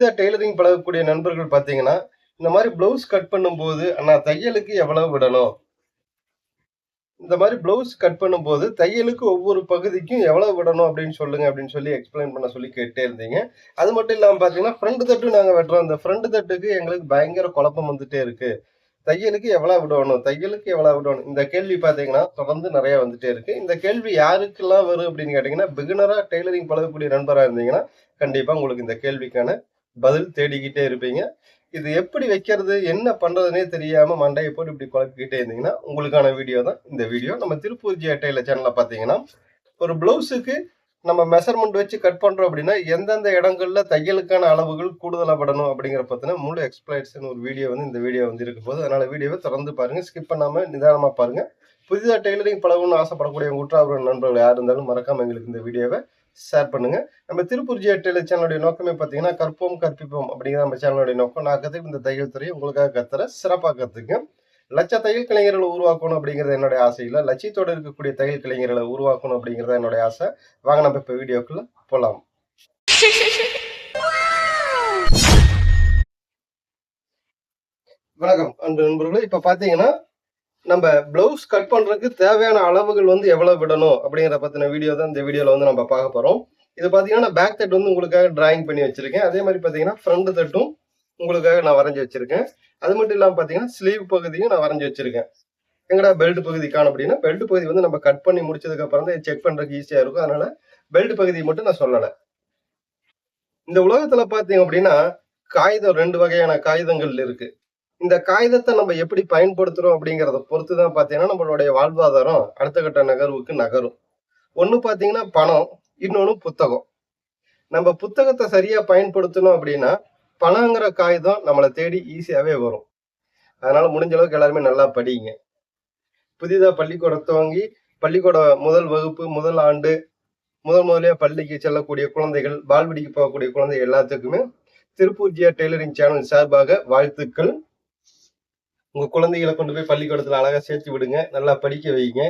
Tailoring பழகக்கூடிய நண்பர்கள் பார்த்தீங்கன்னா, இந்த மாதிரி ப்ளவுஸ் கட் பண்ணும்போது, ஆனால் தையலுக்கு எவ்வளவு விடணும்? இந்த மாதிரி ப்ளவுஸ் கட் பண்ணும்போது, தையலுக்கு ஒவ்வொரு பகுதிக்கும் எவ்வளவு விடணும் அப்படின்னு சொல்லுங்க அப்படின்னு சொல்லி எக்ஸ்பிளைன் பண்ண சொல்லி கேட்டே இருந்தீங்க. அது மட்டும் இல்லாமல் பார்த்தீங்கன்னா, ஃப்ரண்ட் தட்டும் நாங்கள் வெட்டுறோம். இந்த ஃப்ரண்ட் தட்டுக்கு எங்களுக்கு பயங்கர குழப்பம் வந்துட்டே இருக்கு. தையலுக்கு எவ்வளோ விடணும்? தையலுக்கு எவ்வளோ விடணும்? இந்த கேள்வி பார்த்தீங்கன்னா, தொடர்ந்து நிறைய வந்துட்டே இருக்கு. இந்த கேள்வி யாருக்கெல்லாம் வரும் அப்படின்னு கேட்டீங்கன்னா, பிகினராக டெய்லரிங் பழகக்கூடிய நண்பராக இருந்தீங்கன்னா, கண்டிப்பாக உங்களுக்கு இந்த கேள்விக்கான பதில் தேடிக்கிட்டே இருப்பீங்க. இது எப்படி வைக்கிறது? என்ன பண்றதுனே தெரியாம மண்டையை போட்டு இப்படி குழப்பிக்கிட்டே இருந்தீங்கன்னா, உங்களுக்கான வீடியோ தான் இந்த வீடியோ. நம்ம திருப்பூர் ஜியா டெய்லர் சேனல்ல பார்த்தீங்கன்னா, ஒரு ப்ளவுஸுக்கு நம்ம மெஷர்மெண்ட் வச்சு கட் பண்றோம் அப்படின்னா, எந்தெந்த இடங்கள்ல தையலுக்கான அளவுகள் கூடுதலா படணும் அப்படிங்கிற பத்தின முழு எக்ஸ்பிளைட்ஸ்னு ஒரு வீடியோ வந்து இந்த வீடியோ வந்து இருக்கும் போது அதனால வீடியோவை தொடர்ந்து பாருங்க. ஸ்கிப் பண்ணாம நிதானமா பாருங்க. புதிதாக டெய்லரிங் பழகணும்னு ஆசைப்படக்கூடிய உற்றாபுரம் நண்பர்கள் யார் இருந்தாலும் மறக்காம எங்களுக்கு இந்த வீடியோவை ஷேர் பண்ணுங்க. நம்ம திருப்பூர் ஜியா டெய்லர் சேனலுடைய நோக்கமே பார்த்தீங்கன்னா, கற்போம் கற்பிப்போம் அப்படிங்கிற நம்ம சேனலுடைய நோக்கம். நான் கற்றுக்கு இந்த தையல் துறையை உங்களுக்காக கத்துற சிறப்பாக கத்துக்கங்க. லட்ச தையல் கலைஞர்களை உருவாக்கணும் அப்படிங்கிறது என்னுடைய ஆசை இல்லை லட்சியத்தோடு இருக்கக்கூடிய தையல் கலைஞர்களை உருவாக்கணும் அப்படிங்கிறது என்னுடைய ஆசை. வாங்க நம்ம இப்போ வீடியோக்குள்ளே போகலாம் வணக்கம் அன்பு நண்பர்களே. இப்போ பார்த்தீங்கன்னா, நம்ம ப்ளவுஸ் கட் பண்ணுறதுக்கு தேவையான அளவுகள் வந்து எவ்வளோ விடணும் அப்படிங்கிற பற்றின வீடியோ தான் இந்த வீடியோவில் வந்து நம்ம பார்க்க போகிறோம் இது பார்த்தீங்கன்னா, பேக் தட் வந்து உங்களுக்காக டிராயிங் பண்ணி வச்சுருக்கேன். அதே மாதிரி பார்த்தீங்கன்னா, ஃப்ரண்ட் தட்டும் உங்களுக்காக நான் வரைஞ்சு வச்சுருக்கேன். அது மட்டும் இல்லாமல் பார்த்தீங்கன்னா, ஸ்லீவ் பகுதியும் நான் வரைஞ்சி வச்சுருக்கேன். எங்கடா பெல்ட் பகுதி காணும் அப்படின்னா, பெல்ட் பகுதி வந்து நம்ம கட் பண்ணி முடிச்சதுக்கு அப்புறம் தான் செக் பண்ணுறதுக்கு ஈஸியாக இருக்கும். அதனால பெல்ட் பகுதியை மட்டும் நான் சொல்லலை. இந்த உலகத்தில் பார்த்தீங்க அப்படின்னா, காகிதம் ரெண்டு வகையான காகிதங்கள் இருக்கு. இந்த காகிதத்தை நம்ம எப்படி பயன்படுத்துறோம் அப்படிங்கிறத பொறுத்து தான் பார்த்தீங்கன்னா, நம்மளுடைய வாழ்வாதாரம் அடுத்த கட்ட நகர்வுக்கு நகரும். ஒன்று பார்த்தீங்கன்னா பணம், இன்னொன்னு புத்தகம். நம்ம புத்தகத்தை சரியா பயன்படுத்தணும் அப்படின்னா, பணங்கிற காகிதம் நம்மளை தேடி ஈஸியாவே வரும். அதனால முடிஞ்ச அளவுக்கு எல்லாருமே நல்லா படிங்க. புதிதாக பள்ளிக்கூடம் துவங்கி, பள்ளிக்கூட முதல் வகுப்பு, முதல் ஆண்டு, முதல் முதலியா பள்ளிக்கு செல்லக்கூடிய குழந்தைகள், பால்வாடிக்கு போகக்கூடிய குழந்தை எல்லாத்துக்குமே திருப்பூர்ஜியா டெய்லரிங் சேனல் சார்பாக வாழ்த்துக்கள். உங்கள் குழந்தைகளை கொண்டு போய் பள்ளிக்கூடத்தில் அழகாக சேர்த்து விடுங்க. நல்லா படிக்க வைங்க.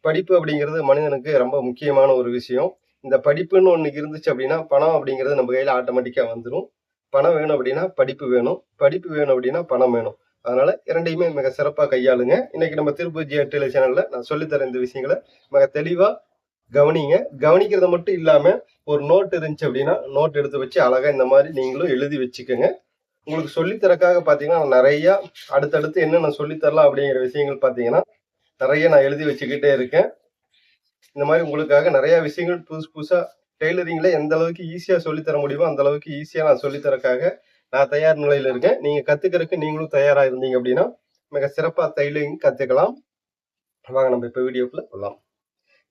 படிப்பு அப்படிங்கிறது மனிதனுக்கு ரொம்ப முக்கியமான ஒரு விஷயம். இந்த படிப்புன்னு ஒன்று இருந்துச்சு அப்படின்னா, பணம் அப்படிங்கிறது நம்ம கையில் ஆட்டோமேட்டிக்காக வந்துடும் பணம் வேணும் அப்படின்னா படிப்பு வேணும். படிப்பு வேணும் அப்படின்னா பணம் வேணும். அதனால இரண்டையுமே மிக சிறப்பாக கையாளுங்க. இன்னைக்கு நம்ம திருப்பூர் ஜியா டெய்லர் சேனலில் நான் சொல்லி இந்த விஷயங்களை மிக தெளிவாக கவனிங்க. கவனிக்கிறத மட்டும் இல்லாமல் ஒரு நோட் இருந்துச்சு அப்படின்னா, நோட் எடுத்து வச்சு அழகாக இந்த மாதிரி நீங்களும் எழுதி வச்சுக்கோங்க உங்களுக்கு சொல்லித்தரக்காக பார்த்தீங்கன்னா, நிறையா அடுத்தடுத்து என்னென்ன சொல்லித்தரலாம் அப்படிங்கிற விஷயங்கள் பார்த்தீங்கன்னா, நிறைய நான் எழுதி வச்சுக்கிட்டே இருக்கேன். இந்த மாதிரி உங்களுக்காக நிறையா விஷயங்கள் புதுசு புதுசாக டெய்லரிங்கில் எந்த அளவுக்கு ஈஸியாக சொல்லித்தர முடியுமோ, அந்த அளவுக்கு ஈஸியாக நான் சொல்லித்தரக்காக நான் தயார் நிலையில் இருக்கேன். நீங்கள் கற்றுக்கிறதுக்கு நீங்களும் தயாராக இருந்தீங்க அப்படின்னா, மிக சிறப்பாக தையலிங் கற்றுக்கலாம் வாங்க நம்ம இப்போ வீடியோக்குள்ள போகலாம்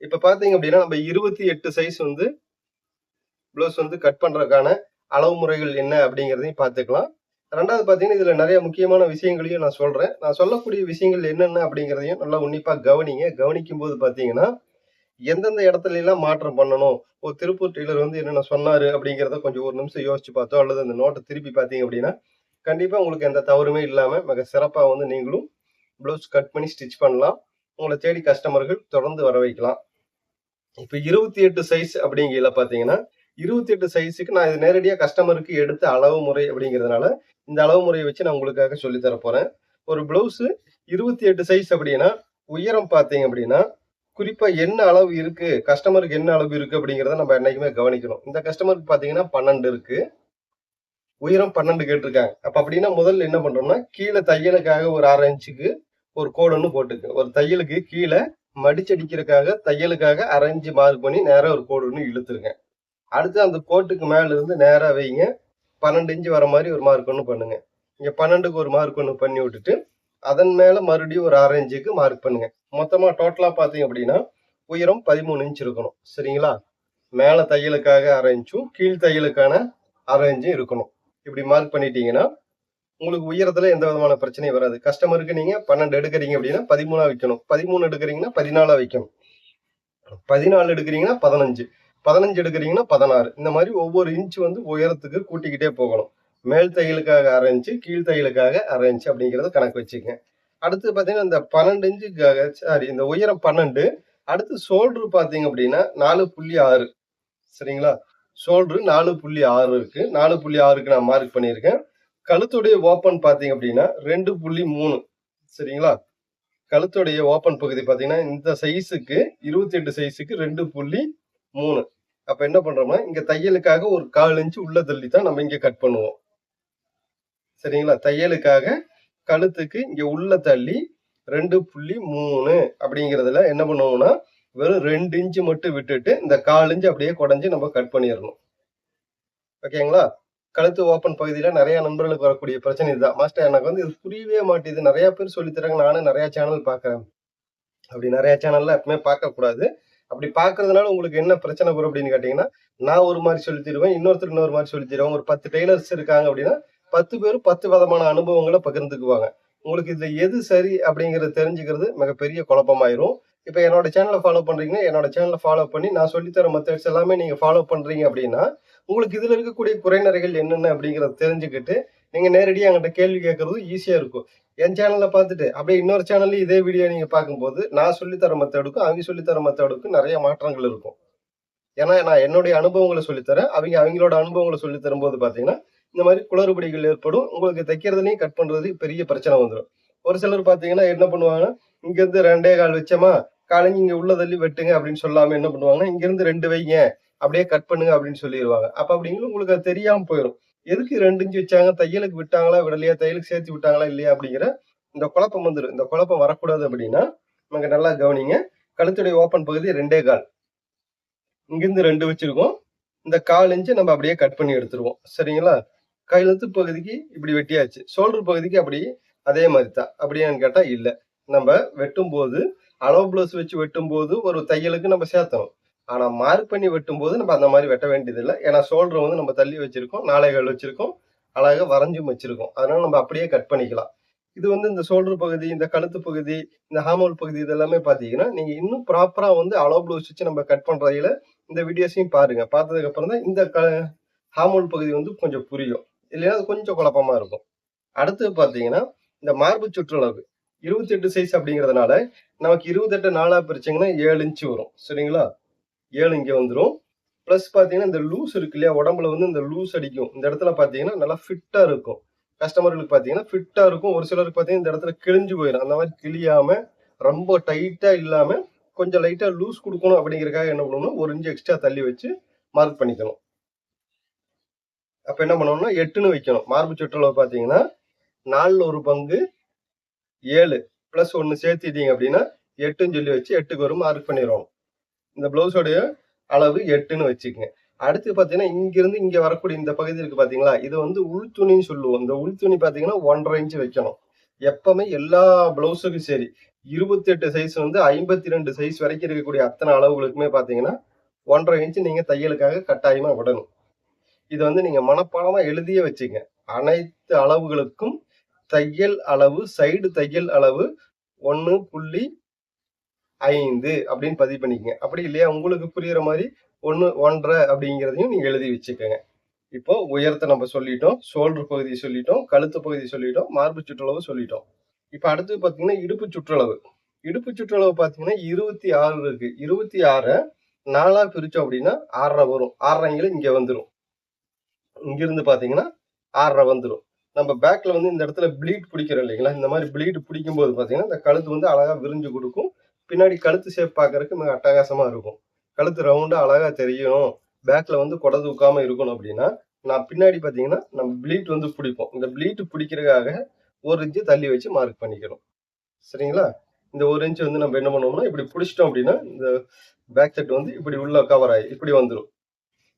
இப்போ பார்த்தீங்க அப்படின்னா, நம்ம 28 சைஸ் வந்து ப்ளவுஸ் வந்து கட் பண்ணுறதுக்கான அளவு முறைகள் என்ன அப்படிங்கிறதையும் பார்த்துக்கலாம். ரெண்டாவது பார்த்தீங்கன்னா, இதில் நிறைய முக்கியமான விஷயங்களையும் நான் சொல்கிறேன் நான் சொல்லக்கூடிய விஷயங்கள் என்னென்ன அப்படிங்கிறதையும் நல்லா உன்னிப்பாக கவனிங்க. கவனிக்கும் போது பார்த்தீங்கன்னா, எந்தெந்த இடத்துல எல்லாம் மாற்றம் பண்ணணும்? ஓ திருப்பூர் டெய்லர் வந்து என்னென்ன சொன்னார் அப்படிங்கிறத கொஞ்சம் ஒரு நிமிஷம் யோசிச்சு பார்த்தோ, அல்லது அந்த நோட்டை திருப்பி பார்த்தீங்க அப்படின்னா, கண்டிப்பாக உங்களுக்கு எந்த தவறுமே இல்லாமல் மிக சிறப்பாக வந்து நீங்களும் ப்ளவுஸ் கட் பண்ணி ஸ்டிச் பண்ணலாம். உங்களை தேடி கஸ்டமர்கள் தொடர்ந்து வர வைக்கலாம். இப்போ இருபத்தி எட்டு சைஸ் அப்படிங்கையில பார்த்தீங்கன்னா, 28 சைஸுக்கு நான் இது நேரடியாக கஸ்டமருக்கு எடுத்த அளவு முறை அப்படிங்கிறதுனால, இந்த அளவு முறையை வச்சு நான் உங்களுக்காக சொல்லி தர போகிறேன் ஒரு ப்ளவுஸ் 28 சைஸ் அப்படின்னா, உயரம் பார்த்தீங்க அப்படின்னா, குறிப்பாக என்ன அளவு இருக்குது கஸ்டமருக்கு என்ன அளவு இருக்குது அப்படிங்கிறத நம்ம என்றைக்குமே கவனிக்கணும். இந்த கஸ்டமருக்கு பார்த்தீங்கன்னா பன்னெண்டு இருக்குது உயரம் 12 கேட்டிருக்காங்க. அப்போ அப்படின்னா முதல்ல என்ன பண்ணுறோம்னா கீழே தையலுக்காக ஒரு அரை இன்ச்சுக்கு ஒரு கோடு போட்டுக்கு ஒரு தையலுக்கு கீழே மடிச்சடிக்கிறதுக்காக தையலுக்காக 1/2 மார்க் பண்ணி நேராக ஒரு கோடு இழுத்துருக்கேன் அடுத்து அந்த கோட்டுக்கு மேல இருந்து நேரா வைங்க. பன்னெண்டு இன்ச்சு வர மாதிரி ஒரு மார்க் ஒன்று பண்ணுங்க. இங்க 12க்கு ஒரு மார்க் ஒன்று பண்ணி விட்டுட்டு, அதன் மேல மறுபடியும் ஒரு 1/2 இன்ச்சுக்கு மார்க் பண்ணுங்க. மொத்தமா டோட்டலா பார்த்தீங்க அப்படின்னா, உயரம் 13 இன்ச் இருக்கணும். சரிங்களா? மேல தையலுக்காக 1/2 இன்ச்சும், கீழ் தையலுக்கான 1/2 இன்ச்சும் இருக்கணும். இப்படி மார்க் பண்ணிட்டீங்கன்னா, உங்களுக்கு உயரத்துல எந்த விதமான பிரச்சனையும் வராது. கஸ்டமருக்கு நீங்க பன்னெண்டு எடுக்கிறீங்க அப்படின்னா 13ஆ வைக்கணும். பதிமூணு எடுக்கிறீங்கன்னா பதினாலா வைக்கணும். பதினாலு எடுக்கிறீங்கன்னா பதினஞ்சு பதினஞ்சு எடுக்கிறீங்கன்னா பதினாறு. இந்த மாதிரி ஒவ்வொரு இன்ச் வந்து உயரத்துக்கு கூட்டிக்கிட்டே போகணும். மேல் தையலுக்காக அரை இன்ச்சு கீழ் தையலுக்காக 1/2 அப்படிங்கிறத கணக்கு வச்சுக்கங்க. அடுத்து பார்த்தீங்கன்னா, இந்த 12 இன்ச்சுக்காக சாரி இந்த உயரம் 12 அடுத்து ஷோல்டர் பார்த்தீங்க அப்படின்னா 4.6 சரிங்களா? ஷோல்டரு நாலு புள்ளி ஆறு இருக்கு. நாலு புள்ளி ஆறுக்கு நான் மார்க் பண்ணியிருக்கேன். கழுத்துடைய ஓப்பன் பார்த்தீங்க அப்படின்னா ரெண்டு புள்ளி மூணு. சரிங்களா? கழுத்துடைய ஓப்பன் பகுதி பார்த்தீங்கன்னா இந்த சைஸுக்கு இருபத்தி எட்டு சைஸுக்கு ரெண்டு புள்ளி மூணு. அப்ப என்ன பண்றோம்னா இங்க தையலுக்காக ஒரு கால் இன்ச்சு உள்ள தள்ளி தான் நம்ம இங்க கட் பண்ணுவோம். சரிங்களா? தையலுக்காக கழுத்துக்கு இங்க உள்ள தள்ளி ரெண்டு புள்ளி மூணு அப்படிங்கிறதுல என்ன பண்ணுவோம்னா வெறும் ரெண்டு இன்ச்சு மட்டும் விட்டுட்டு இந்த கால் இன்ச்சு அப்படியே குடஞ்சி நம்ம கட் பண்ணிடணும். ஓகேங்களா கழுத்து ஓப்பன் பகுதியில நிறைய நண்பர்களுக்கு வரக்கூடிய பிரச்சனை இதுதான். மாஸ்டர் எனக்கு வந்து இது புரியவே மாட்டேது நிறைய பேர் சொல்லித் தராங்க. நானும் நிறைய சேனல் பார்க்குறேன். அப்படி நிறைய சேனல்ல எப்பவுமே பார்க்க கூடாது அப்படி பார்க்கறதுனால உங்களுக்கு என்ன பிரச்சனை வரும் அப்படின்னு கேட்டீங்கன்னா நான் ஒரு மாதிரி சொல்லி தருவேன் இன்னொருத்தர் இன்னொரு மாதிரி சொல்லி தருவாங்க ஒரு பத்து டெய்லர்ஸ் இருக்காங்க அப்படின்னா பத்து பேரும் பத்து விதமான அனுபவங்களை பகிர்ந்துக்குவாங்க. உங்களுக்கு இதுல எது சரி அப்படிங்கறத தெரிஞ்சுக்கிறது மிகப்பெரிய குழப்பமாயிரும். இப்போ என்னோட சேனலை ஃபாலோ பண்றீங்கன்னா என்னோட சேனலை ஃபாலோ பண்ணி நான் சொல்லித்தர மெத்தட்ஸ் எல்லாமே நீங்க ஃபாலோ பண்றீங்க அப்படின்னா உங்களுக்கு இதுல இருக்கக்கூடிய குறைநிறைகள் என்னென்ன அப்படிங்கறத தெரிஞ்சுக்கிட்டு நீங்கள் நேரடியாக என்கிட்ட கேள்வி கேட்கறது ஈஸியாக இருக்கும். என் சேனலில் பார்த்துட்டு அப்படியே இன்னொரு சேனல்லையும் இதே வீடியோ நீங்கள் பார்க்கும்போது நான் சொல்லித்தர மெத்தடுக்கும் அவங்க சொல்லித்தர மெத்தடுக்கும் நிறைய மாற்றங்கள் இருக்கும். ஏன்னா நான் என்னுடைய அனுபவங்களை சொல்லித்தரேன். அவங்க அவங்களோட அனுபவங்களை சொல்லி தரும்போது பாத்தீங்கன்னா இந்த மாதிரி குளறுபடிகள் ஏற்படும். உங்களுக்கு தைக்கிறதுலையும் கட் பண்ணுறது பெரிய பிரச்சனை வந்துடும் ஒரு சிலர் பார்த்தீங்கன்னா என்ன பண்ணுவாங்கன்னா இங்கேருந்து ரெண்டே கால் வச்சோமா? காலங்கி இங்கே உள்ள தள்ளி வெட்டுங்க அப்படின்னு சொல்லாமல் என்ன பண்ணுவாங்கன்னா இங்கேருந்து ரெண்டு வைங்க. அப்படியே கட் பண்ணுங்க அப்படின்னு சொல்லிடுவாங்க அப்போ அப்படிங்களும் உங்களுக்கு அது தெரியாமல் போயிடும் எதுக்கு ரெண்டு இன்ச்சு வச்சாங்க? தையலுக்கு விட்டாங்களா? விடலையா? தையலுக்கு சேர்த்து விட்டாங்களா? இல்லையா? அப்படிங்கிற இந்த குழப்பம் வந்துடும் இந்த குழப்பம் வரக்கூடாது அப்படின்னா நமக்கு நல்லா கவனிங்க. கழுத்துடைய ஓப்பன் பகுதி ரெண்டே கால். இங்கிருந்து ரெண்டு வச்சிருக்கோம். இந்த கால் இன்ச்சு நம்ம அப்படியே கட் பண்ணி எடுத்துருவோம். சரிங்களா? கழுத்து பகுதிக்கு இப்படி வெட்டியாச்சு. ஷோல்டர் பகுதிக்கு அப்படி அதே மாதிரி தான். அப்படியான்னு கேட்டால் இல்லை. நம்ம வெட்டும் போது அளவு பிளவுஸ் வச்சு வெட்டும் போது ஒரு தையலுக்கு நம்ம சேர்த்தணும். ஆனால் மார்க் பண்ணி வெட்டும் போது நம்ம அந்த மாதிரி வெட்ட வேண்டியதில்லை. ஏன்னா ஷோல்டர் வந்து நம்ம தள்ளி வச்சிருக்கோம் நாளைகள் வச்சிருக்கோம் அழகாக வரைஞ்சும் வச்சிருக்கோம். அதனால நம்ம அப்படியே கட் பண்ணிக்கலாம். இது வந்து இந்த ஷோல்டர் பகுதி இந்த கழுத்து பகுதி இந்த ஹாமோல் பகுதி இதெல்லாமே பார்த்தீங்கன்னா நீங்கள் இன்னும் ப்ராப்பராக வந்து அளவு ப்ளவுஸ் வச்சு நம்ம கட் பண்றதுல இந்த வீடியோஸையும் பாருங்க. பார்த்ததுக்கு அப்புறம் தான் இந்த க ஹாமோல் பகுதி வந்து கொஞ்சம் புரியும். இல்லைன்னா அது கொஞ்சம் குழப்பமாக இருக்கும். அடுத்து பார்த்தீங்கன்னா இந்த மார்பு சுற்றளவு. இருபத்தெட்டு சைஸ் அப்படிங்கிறதுனால நமக்கு இருபத்தெட்டு நாளாக பிரிச்சிங்கன்னா ஏழு இன்ச்சு வரும். சரிங்களா? ஏழு இங்கே வந்துடும் ப்ளஸ் பார்த்தீங்கன்னா இந்த லூஸ் இருக்கு இல்லையா? உடம்புல வந்து இந்த லூஸ் அடிக்கும். இந்த இடத்துல பார்த்தீங்கன்னா நல்லா ஃபிட்டாக இருக்கும். கஸ்டமர்களுக்கு பார்த்தீங்கன்னா ஃபிட்டாக இருக்கும். ஒரு சிலருக்கு பார்த்தீங்கன்னா இந்த இடத்துல கிழிஞ்சு போயிடும் அந்த மாதிரி கிழியாமல் ரொம்ப டைட்டாக இல்லாமல் கொஞ்சம் லைட்டாக லூஸ் கொடுக்கணும் அப்படிங்கிறக்காக என்ன பண்ணணும்னா ஒரு இன்ச்சு எக்ஸ்ட்ரா தள்ளி வச்சு மார்க் பண்ணிக்கணும். அப்போ என்ன பண்ணணும்னா எட்டுன்னு வைக்கணும். மார்பு சுற்றளவு பார்த்தீங்கன்னா நாலில் ஒரு பங்கு ஏழு. ப்ளஸ் ஒன்று சேர்த்திட்டீங்க அப்படின்னா எட்டுன்னு சொல்லி வச்சு எட்டுக்கு ஒரு மார்க் பண்ணிடுவோம் இந்த பிளவுஸோடைய அளவு எட்டுன்னு வச்சுக்கோங்க. அடுத்து பார்த்தீங்கன்னா இங்கிருந்து இங்கே வரக்கூடிய இந்த பகுதி இருக்கு பார்த்தீங்களா இது வந்து உள்துணின்னு சொல்லுவோம். இந்த உள்துணி பார்த்தீங்கன்னா ஒன்றரை இன்ச் வைக்கணும். எப்பவுமே எல்லா பிளவுஸுக்கும் சரி இருபத்தி எட்டு சைஸ் வந்து ஐம்பத்தி ரெண்டு சைஸ் வரைக்கும் இருக்கக்கூடிய அத்தனை அளவுகளுக்குமே பார்த்தீங்கன்னா ஒன்றரை இன்ச் நீங்கள் தையலுக்காக கட்டாயமாக விடணும். இது வந்து நீங்கள் மனப்பாடமாக எழுதியே வச்சுங்க. அனைத்து அளவுகளுக்கும் தையல் அளவு சைடு தையல் அளவு ஒன்று புள்ளி ஐந்து அப்படின்னு பதிவு பண்ணிக்கங்க. அப்படி இல்லையா? உங்களுக்கு புரியுற மாதிரி ஒன்று ஒன்றரை அப்படிங்கிறதையும் நீங்கள் எழுதி வச்சுக்கோங்க. இப்போ உயரத்தை நம்ம சொல்லிட்டோம் ஷோல்டர் பகுதி சொல்லிட்டோம் கழுத்து பகுதி சொல்லிட்டோம் மார்பு சுற்றளவு சொல்லிட்டோம். இப்போ அடுத்து பார்த்தீங்கன்னா இடுப்பு சுற்றளவு. இடுப்பு சுற்றளவு பார்த்தீங்கன்னா இருபத்தி ஆறு இருக்கு. இருபத்தி ஆறை நாலாக பிரிச்சோம் அப்படின்னா ஆறரை வரும். ஆறரைங்களும் இங்கே வந்துடும் இங்கிருந்து பார்த்தீங்கன்னா ஆறரை வந்துடும் நம்ம பேக்கில் வந்து இந்த இடத்துல ப்ளீட் பிடிக்கிறோம் இல்லைங்களா? இந்த மாதிரி ப்ளீட் பிடிக்கும் போது பார்த்தீங்கன்னா இந்த கழுத்து வந்து அழகாக விரிஞ்சு கொடுக்கும். பின்னாடி கழுத்து ஷேப் பார்க்கறதுக்கு மிக அட்டகாசமாக இருக்கும். கழுத்து ரவுண்டாக அழகாக தெரியணும் பேக்கில் வந்து கொடை தூக்காமல் இருக்கணும் அப்படின்னா நான் பின்னாடி பார்த்தீங்கன்னா நம்ம ப்ளீட் வந்து பிடிப்போம். இந்த ப்ளீட் பிடிக்கிறதுக்காக ஒரு இன்ச்சு தள்ளி வச்சு மார்க் பண்ணிக்கிறோம் சரிங்களா? இந்த ஒரு இன்ச்சு வந்து நம்ம என்ன பண்ணுவோம்னா இப்படி பிடிச்சிட்டோம் அப்படின்னா இந்த பேக் செட் வந்து இப்படி உள்ள கவர் ஆகி இப்படி வந்துடும்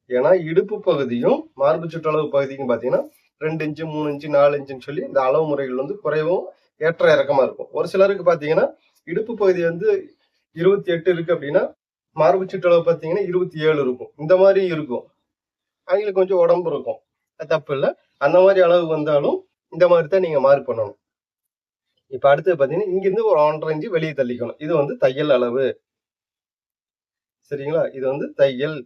ஏன்னா இடுப்பு பகுதியும் மார்பு சுற்றளவு பகுதிக்கும் பார்த்தீங்கன்னா ரெண்டு இன்ச்சு மூணு இன்ச்சு நாலு இன்ச்சுன்னு சொல்லி இந்த அளவு முறைகள் வந்து குறைவும் ஏற்ற இறக்கமாக இருக்கும். ஒரு சிலருக்கு பார்த்தீங்கன்னா இடுப்பு பகுதி வந்து இருபத்தி எட்டு இருக்கு அப்படின்னா மார்பு சுற்றளவு பார்த்தீங்கன்னா இருபத்தி ஏழு இருக்கும். இந்த மாதிரி இருக்கும். அவங்களுக்கு கொஞ்சம் உடம்பு இருக்கும். அது தப்பு இல்லை. அந்த மாதிரி அளவு வந்தாலும் இந்த மாதிரி தான் நீங்க மார்க் பண்ணணும். இப்போ அடுத்து பார்த்தீங்கன்னா இங்கேருந்து ஒரு ஒன்றரை இன்ச்சு வெளியே தள்ளிக்கணும். இது வந்து தையல் அளவு. சரிங்களா? இது வந்து தையல்.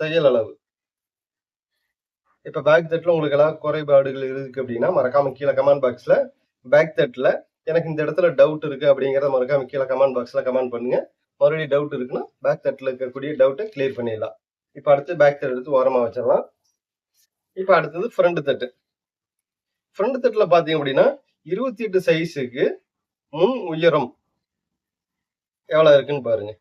தையல் அளவு. இப்போ பேக் தட்டில் உங்களுக்கு எல்லாம் குறைபாடுகள் இருக்கு அப்படின்னா மறக்காம கீழே கமெண்ட் பாக்ஸ்ல பேக் தட்டில் எனக்கு இந்த இடத்துல டவுட் இருக்கு அப்படிங்கிறத மறக்காம கீழே கமெண்ட் பாக்ஸ்ல கமெண்ட் பண்ணுங்க. மறுபடியும் டவுட் இருக்குன்னா பேக் தட்டில் இருக்கக்கூடிய டவுட்டை கிளியர் பண்ணிடலாம். இப்போ அடுத்து பேக் தட் எடுத்து ஓரமாக வச்சிடலாம். இப்போ அடுத்தது ஃப்ரண்ட் தட்டு ஃப்ரண்ட் தட்டில் பார்த்தீங்க அப்படின்னா இருபத்தி எட்டு சைஸுக்கு முன் உயரம் எவ்வளோ இருக்குன்னு பாருங்க.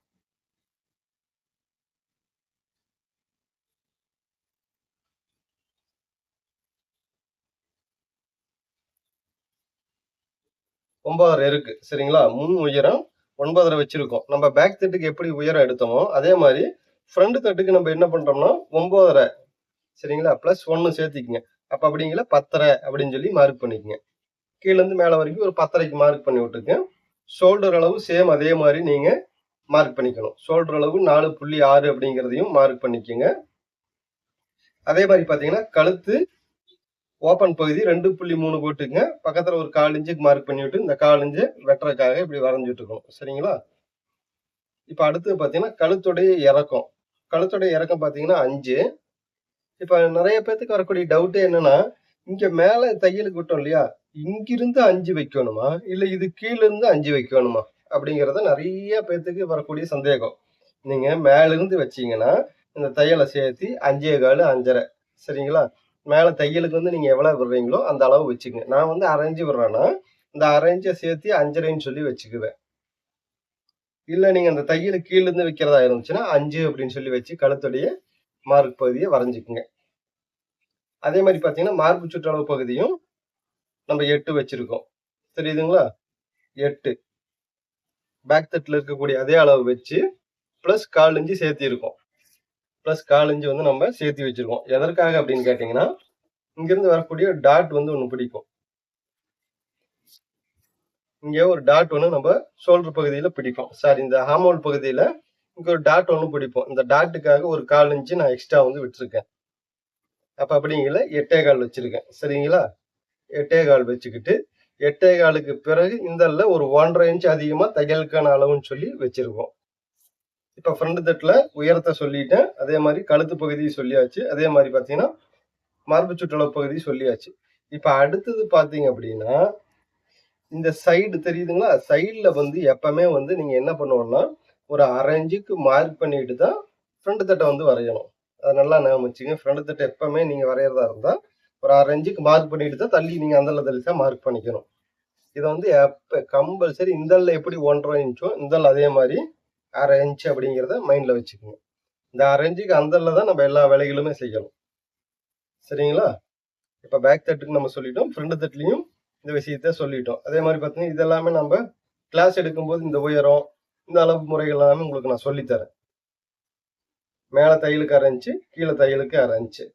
ஒன்பதரை இருக்கு சரிங்களா? முன் உயரம் ஒன்பதரை வச்சிருக்கோம். நம்ம பேக் தட்டுக்கு எப்படி உயரம் எடுத்தோமோ அதே மாதிரி ஃப்ரண்ட் தட்டுக்கு நம்ம என்ன பண்றோம்னா ஒன்பதரை சரிங்களா? ப்ளஸ் ஒன்று சேர்த்திக்குங்க. அப்போ அப்படிங்கிற பத்தரை அப்படின்னு சொல்லி மார்க் பண்ணிக்கங்க. கீழேருந்து மேலே வரைக்கும் ஒரு பத்தரைக்கு மார்க் பண்ணி விட்டுருக்கேன் ஷோல்டர் அளவு சேம் அதே மாதிரி நீங்கள் மார்க் பண்ணிக்கணும். ஷோல்டர் அளவு நாலு புள்ளி ஆறு அப்படிங்கிறதையும் மார்க் பண்ணிக்கோங்க. அதே மாதிரி பார்த்தீங்கன்னா கழுத்து ஓப்பன் பகுதி ரெண்டு புள்ளி மூணு போட்டுங்க பக்கத்தில் ஒரு கால் இன்ச்சுக்கு மார்க் பண்ணிவிட்டு இந்த கால் இன்ச்சு வெட்டுறதுக்காக இப்படி வரைஞ்சிட்டு இருக்கணும் சரிங்களா? இப்போ அடுத்து பார்த்தீங்கன்னா கழுத்துடைய இறக்கம். கழுத்துடைய இறக்கம் பார்த்தீங்கன்னா அஞ்சு. இப்போ நிறைய பேர்த்துக்கு வரக்கூடிய டவுட்டு என்னன்னா இங்க மேல தையலுக்கு விட்டோம் இல்லையா? இங்கிருந்து அஞ்சு வைக்கணுமா? இல்ல இது கீழ இருந்து அஞ்சு வைக்கணுமா? அப்படிங்கறத நிறைய பேர்த்துக்கு வரக்கூடிய சந்தேகம். நீங்க மேல இருந்து வச்சீங்கன்னா இந்த தையலை சேர்த்து அஞ்சே கால் அஞ்சரை. சரிங்களா? மேலே தையலுக்கு வந்து நீங்கள் எவ்வளோ விடுறீங்களோ அந்த அளவு வச்சுக்கங்க. நான் வந்து அரைஞ்சு விடுறேன்னா இந்த அரைஞ்சை சேர்த்து அஞ்சரைன்னு சொல்லி வச்சுக்குவேன். இல்லை நீங்கள் அந்த தையல் கீழேருந்து வைக்கிறதா இருந்துச்சுன்னா அஞ்சு அப்படின்னு சொல்லி வச்சு கழுத்துடைய மார்க் பகுதியை வரைஞ்சிக்குங்க. அதே மாதிரி பார்த்தீங்கன்னா மார்பு சுற்றளவு பகுதியும் நம்ம எட்டு வச்சுருக்கோம். தெரியுதுங்களா? எட்டு. பேக் தட்டில் இருக்கக்கூடிய அதே அளவு வச்சு ப்ளஸ் கால் இஞ்சி சேர்த்திருக்கோம். ப்ளஸ் கால் இஞ்சி வந்து நம்ம சேர்த்து வச்சிருக்கோம். எதற்காக அப்படின்னு கேட்டிங்கன்னா இங்கிருந்து வரக்கூடிய டாட் வந்து ஒன்று பிடிக்கும். இங்கே ஒரு டாட் ஒன்று நம்ம ஷோல்டர் பகுதியில் பிடிக்கும். சாரி இந்த ஹாமோல் பகுதியில் இங்கே ஒரு டாட் ஒன்று பிடிப்போம் இந்த டாட்டுக்காக ஒரு கால் இன்ச்சு நான் எக்ஸ்ட்ரா வந்து விட்டுருக்கேன். அப்போ அப்படிங்கல எட்டே கால் வச்சுருக்கேன். சரிங்களா? எட்டே கால் வச்சுக்கிட்டு எட்டே காலுக்கு பிறகு இந்த ஒரு ஒன்றரை இன்ச் அதிகமாக தையலுக்கான அளவுன்னு சொல்லி வச்சுருக்கோம். இப்போ ஃப்ரண்ட் தட்டில் உயரத்தை சொல்லிட்டேன். அதே மாதிரி கழுத்து பகுதியை சொல்லியாச்சு. அதே மாதிரி பார்த்தீங்கன்னா மார்பு சுற்றளவு பகுதி சொல்லியாச்சு. இப்போ அடுத்தது பார்த்தீங்க அப்படின்னா இந்த சைடு தெரியுதுங்களா? சைடில் வந்து எப்பவுமே வந்து நீங்கள் என்ன பண்ணுவோம்னா ஒரு அரைஞ்சுக்கு மார்க் பண்ணிட்டு தான் ஃப்ரண்ட் தட்டை வந்து வரையணும். அதை நல்லா ஞாபகம் வச்சுங்க. ஃப்ரண்ட் தட்டை எப்பவுமே நீங்கள் வரைகிறதா இருந்தால் ஒரு அரைஞ்சுக்கு மார்க் பண்ணிட்டு தான் தள்ளி நீங்கள் அந்த தள்ளி தான் மார்க் பண்ணிக்கணும். இதை வந்து எப்போ கம்பல்சரி இந்தல்ல எப்படி ஒன்றரை இன்ச்சோ இந்தல் அதே மாதிரி அரை இன்ச்சு அப்படிங்கிறத மைண்டில் வச்சுக்கோங்க. இந்த அரை இன்ச்சுக்கு அந்தல்ல தான் நம்ம எல்லா வேலைகளுமே செய்யணும். சரிங்களா? இப்போ பேக் தட்டுக்கு நம்ம சொல்லிட்டோம். ஃப்ரண்ட் தட்டுலையும் இந்த விஷயத்த சொல்லிட்டோம். அதே மாதிரி பார்த்தீங்கன்னா இதெல்லாமே நம்ம கிளாஸ் எடுக்கும்போது இந்த உயரம் இந்த அளவு முறைகள் எல்லாமே உங்களுக்கு நான் சொல்லித்தரேன். மேலே தையலுக்கு அரைஞ்சு கீழே தையலுக்கு அரைஞ்சு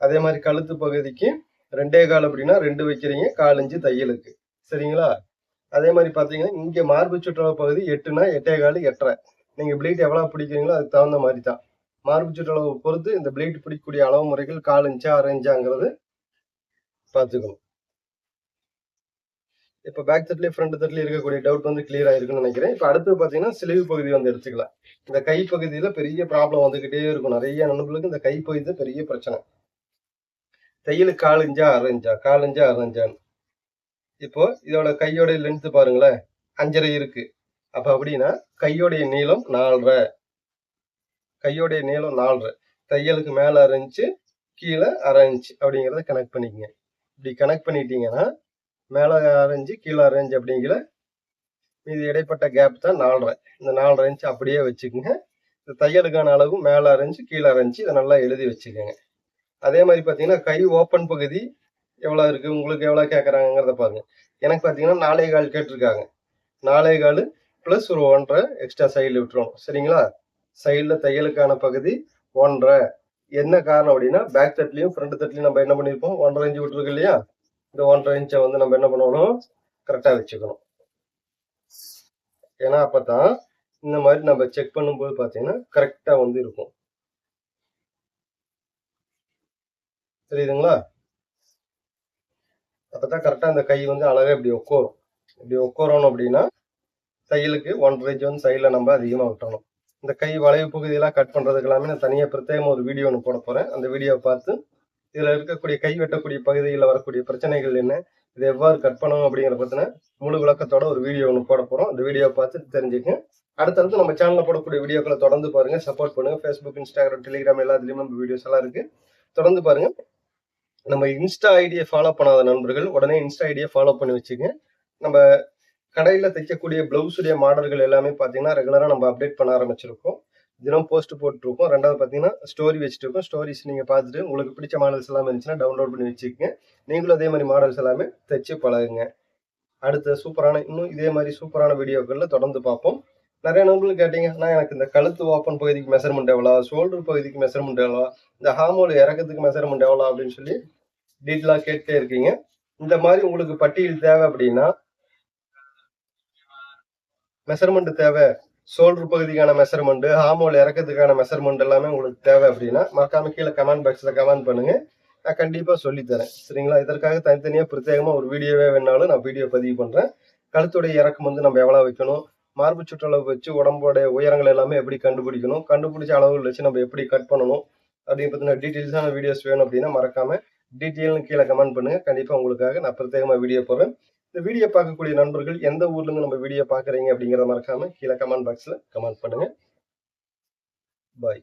அதே மாதிரி கழுத்து பகுதிக்கு ரெண்டே கால் அப்படின்னா ரெண்டு வைக்கிறீங்க கால் இஞ்சு தையலுக்கு. சரிங்களா? அதே மாதிரி பார்த்தீங்கன்னா இங்கே மார்பு சுற்றளவு பகுதி எட்டுனா எட்டே கால் எட்டரை. நீங்கள் பிளீட் எவ்வளோ பிடிக்கிறீங்களோ அதுக்கு தகுந்த மாதிரி தான் மார்பு சுற்றளவு பொறுத்து இந்த பிளீட் பிடிக்கக்கூடிய அளவு முறைகள் கால் இன்ச்சா அரை இன்ச்சாங்கிறது பார்த்துக்கணும். இப்போ பேக் தட்லேயே ஃப்ரண்ட் தட்லேயே இருக்கக்கூடிய டவுட் வந்து கிளியர் ஆயிருக்குன்னு நினைக்கிறேன். இப்போ அடுத்து பார்த்தீங்கன்னா சிலிவு பகுதி வந்து எடுத்துக்கலாம். இந்த கை பகுதியில் பெரிய ப்ராப்ளம் வந்துக்கிட்டே இருக்கும். நிறைய நண்பர்களுக்கு இந்த கை பகுதி தான் பெரிய பிரச்சனை. தையலுக்கு கால் இஞ்சா அரை இஞ்சா கால் இஞ்சா அரை இப்போ இதோட கையோட லென்த்து பாருங்களேன். அஞ்சரை இருக்கு. அப்போ அப்படின்னா கையோடைய நீளம் நாலரை. கையோடைய நீளம் நாலரை. தையலுக்கு மேலே அரை இன்ச்சு கீழே அரை இன்ச்சு அப்படிங்கிறத கனெக்ட் பண்ணிக்கங்க. இப்படி கனெக்ட் பண்ணிட்டீங்கன்னா மேலே அரைஞ்சு கீழே அரைஞ்சு அப்படிங்கிற மீதி இடைப்பட்ட கேப் தான் நாலரை. இந்த நாலரை இன்ச்சு அப்படியே வச்சுக்கோங்க. இந்த தையலுக்கான அளவு மேலே அரைஞ்சு கீழே அரைஞ்சு இதை நல்லா எழுதி வச்சுக்கோங்க. அதே மாதிரி பார்த்தீங்கன்னா கை ஓப்பன் பகுதி எவ்வளோ இருக்குது உங்களுக்கு எவ்வளோ கேட்குறாங்கிறத பாருங்க. எனக்கு பார்த்தீங்கன்னா நாலே கால் கேட்டிருக்காங்க. நாலே கால் ப்ளஸ் ஒரு ஒன்றரை எக்ஸ்ட்ரா சைடில் விட்டுருவோம். சரிங்களா? சைடில் தையலுக்கான பகுதி ஒன்றரை. என்ன காரணம் அப்படின்னா பேக் தட்லையும் ஃப்ரண்ட் தட்லையும் நம்ம என்ன பண்ணியிருப்போம் ஒன்றரை இன்ச்சு விட்டுருக்கு இல்லையா? இந்த ஒன்றரை இன்ச்சை வந்து நம்ம என்ன பண்ணணும் கரெக்டாக வச்சுக்கணும். ஏன்னா அப்போ தான் இந்த மாதிரி நம்ம செக் பண்ணும்போது பார்த்தீங்கன்னா கரெக்டாக வந்து இருக்கும். தெரியுதுங்களா? அப்போ தான் கரெக்டாக இந்த கை வந்து அழகாக இப்படி உட்காரும் இப்படி உட்காரணும் அப்படின்னா தையலுக்கு ஒன்றரை ஜோன் சைடில் நம்ம அதிகமாக விட்டணும் இந்த கை வளைவு பகுதியெல்லாம் கட் பண்ணுறதுக்கு எல்லாமே நான் தனியாக பிரத்யேகமாக ஒரு வீடியோ ஒன்று போட போகிறேன் அந்த வீடியோவை பார்த்து இதில் இருக்கக்கூடிய கை வெட்டக்கூடிய பகுதிகளில் வரக்கூடிய பிரச்சனைகள் என்ன இதை எவ்வாறு கட் பண்ணணும் அப்படிங்கிற பார்த்தீங்கன்னா முழு விளக்கத்தோட ஒரு வீடியோ ஒன்று போட போகிறோம் அந்த வீடியோ பார்த்து தெரிஞ்சுக்கங்க. அடுத்தடுத்து நம்ம சேனலில் போடக்கூடிய வீடியோக்களை தொடர்ந்து பாருங்க. சப்போர்ட் பண்ணுங்க. ஃபேஸ்புக் இன்ஸ்டாகிராம் டெலிகிராம் எல்லாத்துலேயுமே நம்ம வீடியோஸ் எல்லாம் இருக்கு. தொடர்ந்து பாருங்க. நம்ம இன்ஸ்டா ஐடியை ஃபாலோ பண்ணாத நண்பர்கள் உடனே இன்ஸ்டா ஐடியை ஃபாலோ பண்ணி வச்சுங்க நம்ம கடையில் தைக்கக்கூடிய பிளவுஸுடைய மாடல்கள் எல்லாமே பார்த்தீங்கன்னா ரெகுலராக நம்ம அப்டேட் பண்ண ஆரம்பிச்சிருக்கோம். தினம் போஸ்ட் போட்டுருக்கோம். ரெண்டாவது பார்த்தீங்கன்னா ஸ்டோரி வச்சுருக்கோம் ஸ்டோரிஸ் நீங்கள் பார்த்துட்டு உங்களுக்கு பிடிச்ச மாடல்ஸ் எல்லாமே இருந்துச்சுன்னா டவுன்லோட் பண்ணி வச்சுக்கோங்க. நீங்களும் அதே மாதிரி மாடல்ஸ் எல்லாமே தைச்சு பழகுங்க. அடுத்த சூப்பரான இன்னும் இதே மாதிரி சூப்பரான வீடியோக்களில் தொடர்ந்து பார்ப்போம். நிறைய நண்பர்கள் கேட்டீங்க எனக்கு இந்த கழுத்து ஓப்பன் பகுதிக்கு மெஷர்மெண்ட் எவ்வளோ ஷோல்டர் பகுதிக்கு மெஷர்மெண்ட் எவ்வளோ இந்த ஹார்மோல் இறக்கத்துக்கு மெஷர்மெண்ட் எவ்வளோ அப்படின்னு சொல்லி டீட்டெயிலாக கேட்டே இருக்கீங்க. இந்த மாதிரி உங்களுக்கு பட்டியல் தேவை அப்படின்னா மெஷர்மெண்ட் தேவை. ஷோல்டர் பகுதிக்கான மெஷர்மெண்ட் ஹார்மோல் இறக்கிறதுக்கான மெஷர்மெண்ட் எல்லாமே உங்களுக்கு தேவை அப்படின்னா மறக்காம கீழே கமெண்ட் பாக்ஸில் கமெண்ட் பண்ணுங்க. நான் கண்டிப்பாக சொல்லித்தரேன். சரிங்களா? இதற்காக தனித்தனியாக பிரத்யேகமாக ஒரு வீடியோவே வேணாலும் நான் வீடியோ பதிவு பண்ணுறேன் கழுத்துடைய இறக்கம் வந்து நம்ம எவ்வளோ வைக்கணும்? மார்பு சுற்றளவு வச்சு உடம்போடைய உயரங்கள் எல்லாமே எப்படி கண்டுபிடிக்கணும்? கண்டுபிடிச்ச அளவுகள் வச்சு நம்ம எப்படி கட் பண்ணணும்? அப்படின்னு பற்றின டீட்டெயில்ஸான வீடியோஸ் வேணும் அப்படின்னா மறக்காம டீட்டெயில்னு கீழே கமெண்ட் பண்ணுங்க. கண்டிப்பாக உங்களுக்காக நான் பிரத்யேகமாக வீடியோ போடுறேன். இந்த வீடியோ பார்க்கக்கூடிய நண்பர்கள் எந்த ஊர்லேருந்து நம்ம வீடியோ பார்க்குறீங்க அப்படிங்கிறத மறக்காமல் கீழே கமெண்ட் பாக்ஸில் கமெண்ட் பண்ணுங்க. பாய்